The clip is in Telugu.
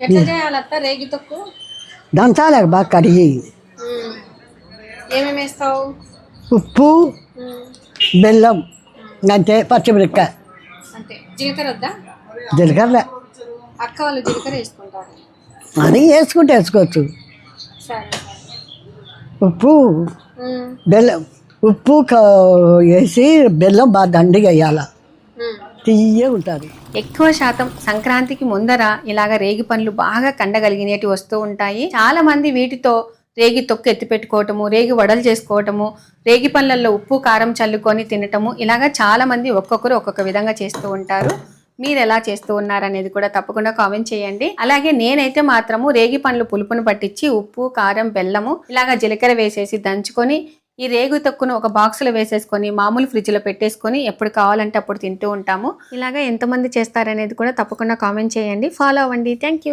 ఎట్లా చేయాలత్త రేగి తొక్కు? దంచాలి బాగా కడిగి. ఉమ్. ఏమేమి వేస్తావు? ఉప్పు. బెల్లం అంతే పచ్చిమిరపకాయ అంతే. జీలకర్ర వద్దా? జీలకర్ర. అక్క వాళ్ళు జీలకర్ర వేసుకుంటారు. అది వేసుకుంటే వేసుకోవచ్చు. ఉప్పు. బెల్లం ఉప్పు వేసి బెల్లం బాగా దండిగా వేయాల. తీయే ఉంటుంది ఎక్కువ శాతం సంక్రాంతికి ముందర ఇలాగ రేగి పండ్లు బాగా కండగలిగినవి వస్తూ ఉంటాయి. చాలా మంది వీటితో రేగి తొక్కు ఎత్తి పెట్టుకోవటము రేగి వడలు చేసుకోవటము రేగి పండ్లలో ఉప్పు కారం చల్లుకొని తినటము ఇలాగా చాలా మంది ఒక్కొక్కరు ఒక్కొక్క విధంగా చేస్తూ ఉంటారు. మీరు ఎలా చేస్తూ ఉన్నారనేది కూడా తప్పకుండా కామెంట్ చేయండి. అలాగే నేనైతే మాత్రము రేగి పండ్లు పులుపును పట్టించి ఉప్పు కారం బెల్లము ఇలాగా జీలకర్ర వేసేసి దంచుకొని ఈ రేగు తొక్కును ఒక బాక్స్లో వేసేసుకొని మామూలు ఫ్రిడ్జ్లో పెట్టేసుకొని ఎప్పుడు కావాలంటే అప్పుడు తింటూ ఉంటాము. ఇలాగా ఎంతమంది చేస్తారనేది కూడా తప్పకుండా కామెంట్ చేయండి. ఫాలో అవ్వండి. Thank you